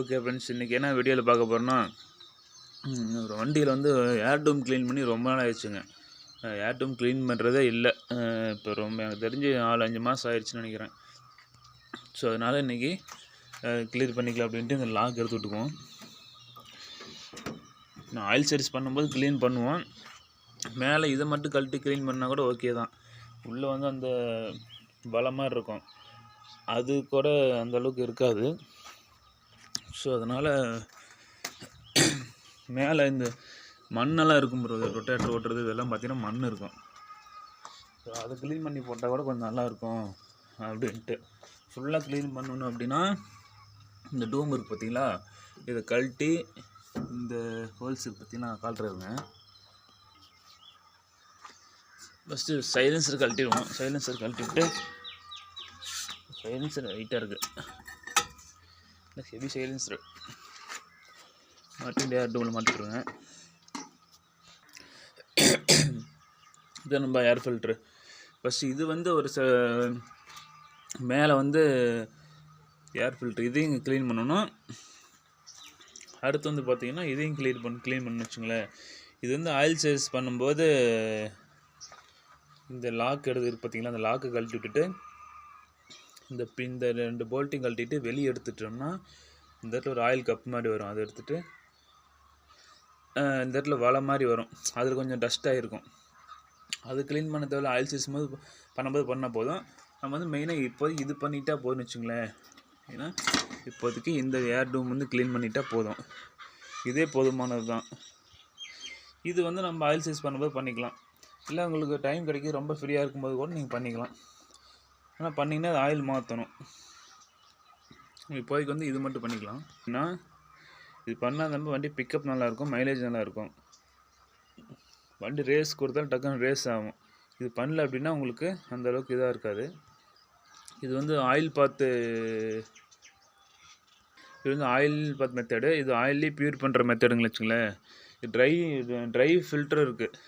Okay friends இன்றைக்கி என்ன வீடியோவில் பார்க்க போகிறோன்னா ஒரு வண்டியில் வந்து ஏர் டூம் க்ளீன் பண்ணி ரொம்ப நாள் ஆயிடுச்சுங்க. ஏர் டூம் க்ளீன் பண்ணுறதே இல்லை. இப்போ ரொம்ப எனக்கு தெரிஞ்சு நாலு அஞ்சு மாதம் ஆயிடுச்சுன்னு நினைக்கிறேன். ஸோ அதனால் இன்றைக்கி கிளியர் பண்ணிக்கலாம் அப்படின்ட்டு இந்த லாக் எடுத்து விட்டுக்குவோம். நான் ஆயில் சர்வீஸ் பண்ணும்போது க்ளீன் பண்ணுவோம். மேலே இதை மட்டும் கழட்டி க்ளீன் பண்ணால் கூட ஓகே தான். உள்ளே வந்து அந்த பலமாக இருக்கும். அது கூட அந்த அளவுக்கு இருக்காது. ஸோ அதனால் மேலே இந்த மண்ணெல்லாம் இருக்கும் ப்ரோ ரொட்டேட்டர் ஓட்டுறது இதெல்லாம் பார்த்தீங்கன்னா மண் இருக்கும். ஸோ அதை க்ளீன் பண்ணி போட்டால் கூட கொஞ்சம் நல்லாயிருக்கும் அப்படின்ட்டு. ஃபுல்லாக க்ளீன் பண்ணணும் அப்படின்னா இந்த டூம் இருக்குது பார்த்தீங்களா இதை கழட்டி இந்த ஹோல்ஸ் பார்த்தீங்கன்னா காட்டுறதுங்க ஃபஸ்ட்டு சைலன்சர் கழட்டிடுவோம். சைலன்சர் கழட்டிவிட்டு சைலன்சர் வெயிட்டாக இருக்குது இல்லை ஹெவி சைலன்சர் மாட்டி ஏர் டூவில் மாட்டிடுவேங்க இது நம்ம ஏர் ஃபில்ட்ரு ஃபஸ்ட்டு இது வந்து ஒரு ச மேலே வந்து ஏர் ஃபில்ட்ரு இதையும் க்ளீன் பண்ணணும். அடுத்து வந்து பார்த்திங்கன்னா இதையும் க்ளீன் பண்ண க்ளீன் பண்ணு வச்சுங்களேன். இது வந்து ஆயில் சேல்ஸ் பண்ணும்போது இந்த லாக் எடுத்து பார்த்தீங்களா அந்த லாக்கை கழட்டி விட்டுட்டு இந்த பி- இந்த ரெண்டு போல்ட்டையும் கழட்டிட்டு வெளியே எடுத்துட்டோம்னா இந்த இடத்துல ஒரு ஆயில் கப் மாதிரி வரும். அதை எடுத்துகிட்டு இந்த இடத்துல வலை மாதிரி வரும். அதில் கொஞ்சம் டஸ்ட்டாக இருக்கும் அது க்ளீன் பண்ண தேவையில்ல. ஆயில் சீசும் போது பண்ணும்போது பண்ணால் போதும். நம்ம வந்து மெயினாக இப்போதைக்கு இது பண்ணிட்டா போதும்னு வச்சுங்களேன். ஏன்னா இப்போதைக்கு இந்த ஏர் டூம் வந்து க்ளீன் பண்ணிட்டா போதும். இதே போதுமானது தான். இது வந்து நம்ம ஆயில் சேஸ் பண்ணும்போது பண்ணிக்கலாம். இல்லை உங்களுக்கு டைம் கிடைக்கும் ரொம்ப ஃப்ரீயாக இருக்கும்போது கூட நீங்கள் பண்ணிக்கலாம். ஆனால் பண்ணிங்கன்னா அது ஆயில் மாற்றணும் இப்போதைக்கு வந்து இது மட்டும் பண்ணிக்கலாம். ஏன்னா இது பண்ணால் நம்ம வண்டி பிக்கப் நல்லாயிருக்கும் மைலேஜ் நல்லாயிருக்கும். வண்டி ரேஸ் கொடுத்தாலும் டக்குன்னு ரேஸ் ஆகும். இது பண்ணல அப்படின்னா உங்களுக்கு அந்தளவுக்கு இதாக இருக்காது. இது வந்து ஆயில் பாத்து இது வந்து ஆயில் பாத் மெத்தடு இது ஆயிலே பியூர் பண்ணுற மெத்தடுங்களா வச்சுங்களேன். இது ட்ரை ட்ரை ஃபில்டர் இருக்குது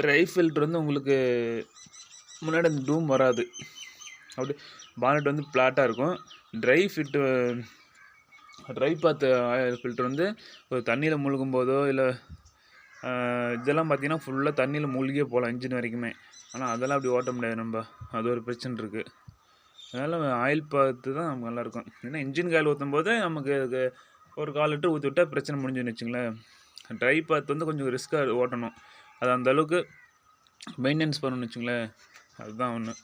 ட்ரை ஃபில்டர் வந்து உங்களுக்கு முன்னாடி அந்த டூம் வராது. அப்படி பானட் வந்து ஃப்ளாட்டாக இருக்கும். Dry fit dry bath oil filter வந்து ஒரு தண்ணியில் மூழ்கும் போதோ இல்லை இதெல்லாம் பார்த்தீங்கன்னா ஃபுல்லாக தண்ணியில் மூழ்கியே போகலாம் இன்ஜின் வரைக்குமே. ஆனால் அதெல்லாம் அப்படி ஓட்ட முடியாது நம்ம. அது ஒரு பிரச்சனை இருக்குது அதனால் ஆயில் பார்த்து தான் நமக்கு நல்லாயிருக்கும். ஏன்னா இன்ஜின் காயில் ஊற்றும் போது நமக்கு அதுக்கு ஒரு கால் லிட்டர் ஊற்றி விட்டால் பிரச்சனை முடிஞ்சுன்னு வச்சுங்களேன். ட்ரை பாத் வந்து கொஞ்சம் ரிஸ்க்காக ஓட்டணும். அது அந்தளவுக்கு மெயின்டெனன்ஸ் பண்ணணும்னு வச்சுங்களேன். அதுதான் ஒன்று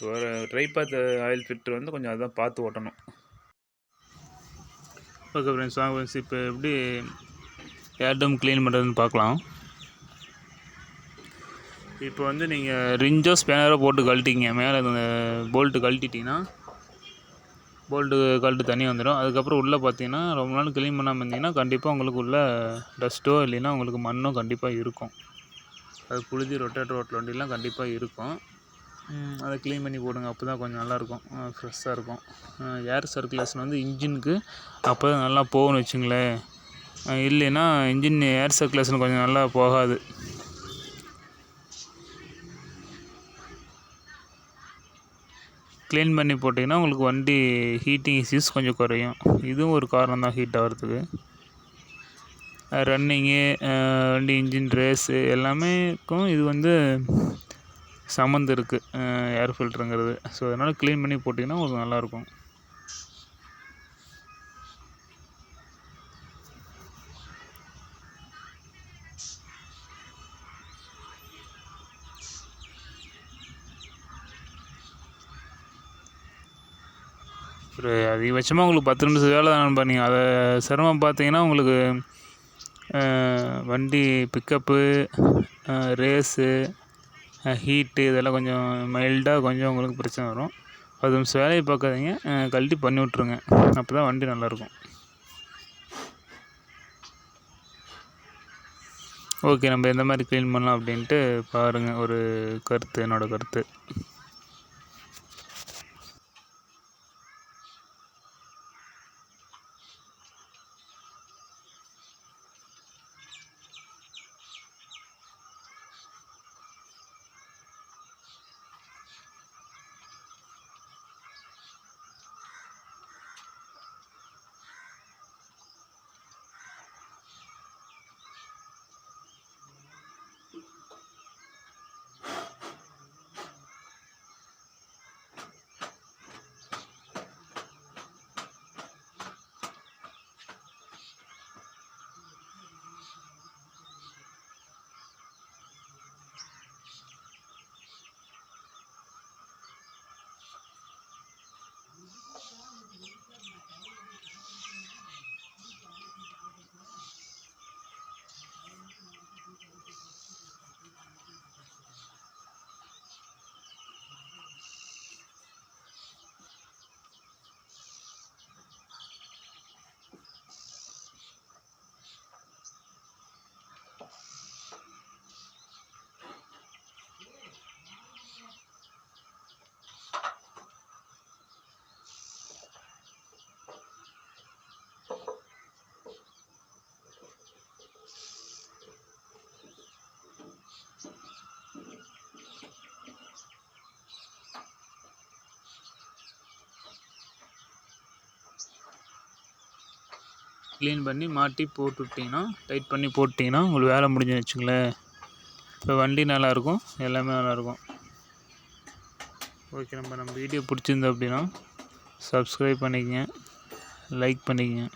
இப்போ ட்ரைபேத் ஆயில் ஃபில்ட்ரு வந்து கொஞ்சம் அதுதான் பார்த்து ஓட்டணும். ஓகே ஃப்ரெண்ட்ஸ் வாங்க ஃப்ரெண்ட்ஸ் இப்போ எப்படி ஏர்டம் க்ளீன் பண்ணுறதுன்னு பார்க்கலாம். இப்போ வந்து நீங்கள் ரிஞ்சோ ஸ்பேனரோ போட்டு கழட்டிங்க மேலே அந்த போல்ட்டு கழட்டிட்டிங்கன்னா போல்ட்டு கழட்டு தனியாக வந்துடும். அதுக்கப்புறம் உள்ளே பார்த்தீங்கன்னா ரொம்ப நாள் க்ளீன் பண்ணாமல் இருந்தீங்கன்னா கண்டிப்பாக உங்களுக்கு உள்ள டஸ்ட்டோ இல்லைன்னா உங்களுக்கு மண்ணோ கண்டிப்பாக இருக்கும். அது புழுதி ரொட்டேட்டர் ரோட்டில் வண்டிலாம் கண்டிப்பாக இருக்கும். அதை க்ளீன் பண்ணி போடுங்க. அப்போ தான் கொஞ்சம் நல்லாயிருக்கும். ஃப்ரெஷ்ஷாக இருக்கும். ஏர் சர்க்குலேஷன் வந்து இன்ஜினுக்கு அப்போ தான் நல்லா போகணும்னு வச்சுங்களேன். இல்லைன்னா இன்ஜின் ஏர் சர்க்குலேஷன் கொஞ்சம் நல்லா போகாது. க்ளீன் பண்ணி போட்டிங்கன்னா உங்களுக்கு வண்டி ஹீட்டிங் இஷ்யூஸ் கொஞ்சம் குறையும். இதுவும் ஒரு காரணம் தான் ஹீட் ஆகிறதுக்கு. ரன்னிங்கு வண்டி இன்ஜின் ரேஸு எல்லாமேக்கும் இது வந்து சம்மந்து இருக்குது ஏர் ஃபில்ட்ருங்கிறது ஸோ அதனால் க்ளீன் பண்ணி போட்டிங்கன்னா உங்களுக்கு நல்லாயிருக்கும். ஒரு அதிகபட்சமாக உங்களுக்கு பத்து நிமிஷம் வேலை தான் நீங்கள் அதை சிரமம் பார்த்தீங்கன்னா உங்களுக்கு வண்டி பிக்கப்பு ரேஸு ஹீட்டு இதெல்லாம் கொஞ்சம் மைல்டாக கொஞ்சம் உங்களுக்கு பிரச்சனை வரும். அது நிமிஷம் வேலையை பார்க்காதீங்க. கழட்டி பண்ணி விட்ருங்க அப்போ தான் வண்டி நல்லாயிருக்கும். ஓகே நம்ம எந்த மாதிரி க்ளீன் பண்ணலாம் அப்படின்ட்டு பாருங்கள் ஒரு கருத்து என்னோடய கருத்து. க்ளீன் பண்ணி மாட்டி போட்டு விட்டிங்கன்னா டைட் பண்ணி போட்டிங்கன்னா உங்களுக்கு வேலை முடிஞ்சுன்னு வச்சுங்களேன் இப்போ வண்டி நல்லாயிருக்கும் எல்லாமே நல்லாயிருக்கும். ஓகே நம்ம நம்ம வீடியோ பிடிச்சிருந்தோம் அப்படின்னா சப்ஸ்கிரைப் பண்ணிக்கங்க லைக் பண்ணிக்கங்க.